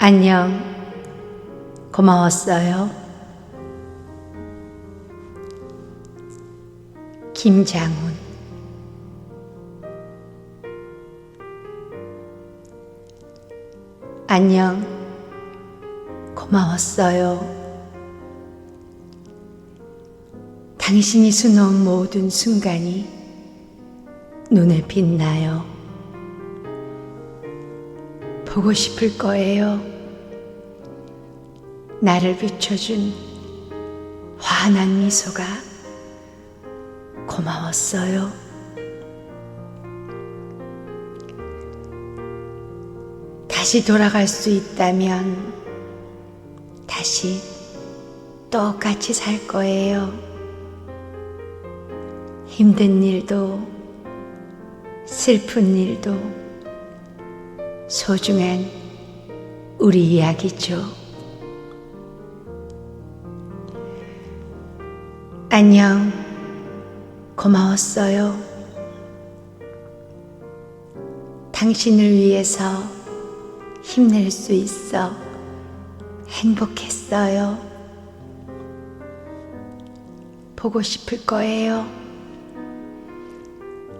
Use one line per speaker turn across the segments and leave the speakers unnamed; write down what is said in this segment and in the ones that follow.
안녕. 고마웠어요. 김장훈. 안녕. 고마웠어요. 당신이 수놓은 모든 순간이 눈에 빛나요. 보고 싶을 거예요. 나를 비춰준 환한 미소가 고마웠어요. 다시 돌아갈 수 있다면 다시 똑같이 살 거예요. 힘든 일도 슬픈 일도 소중한 우리 이야기죠. 안녕. 고마웠어요. 당신을 위해서 힘낼 수 있어 행복했어요. 보고 싶을 거예요.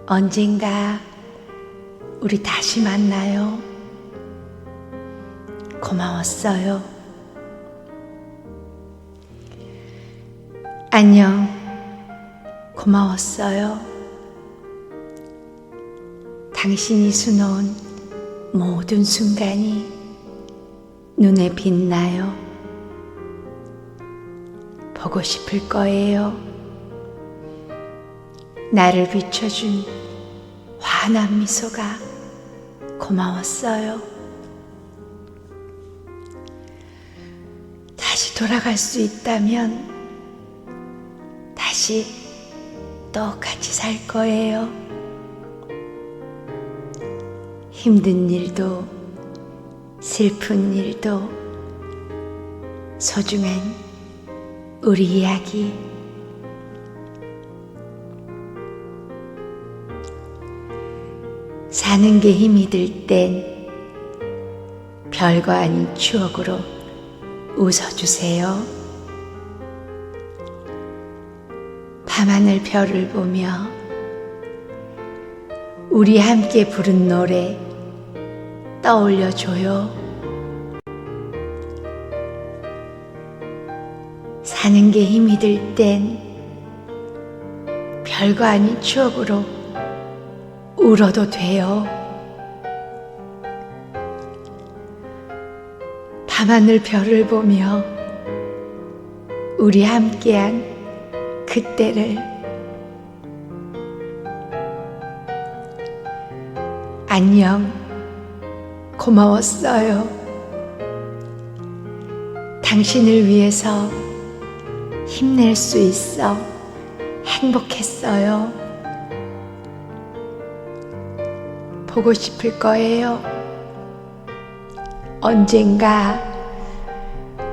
언젠가 우리 다시 만나요. 고마웠어요. 안녕. 고마웠어요. 당신이 수놓은 모든 순간이 눈에 빛나요. 보고 싶을 거예요. 나를 비춰준 환한 미소가 고마웠어요. 돌아갈 수 있다면 다시 똑같이 살 거예요. 힘든 일도 슬픈 일도 소중한 우리 이야기. 사는 게 힘이 들 땐 별거 아닌 추억으로 웃어주세요. 밤하늘 별을 보며 우리 함께 부른 노래 떠올려줘요. 사는 게 힘이 들 땐 별거 아닌 추억으로 울어도 돼요. 밤하늘 별을 보며 우리 함께한 그때를 안녕 고마웠어요. 당신을 위해서 힘낼 수 있어 행복했어요. 보고 싶을 거예요. 언젠가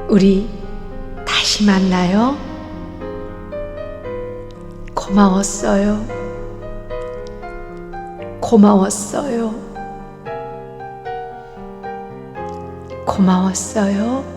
우리 다시 만나요. 고마웠어요. 고마웠어요. 고마웠어요.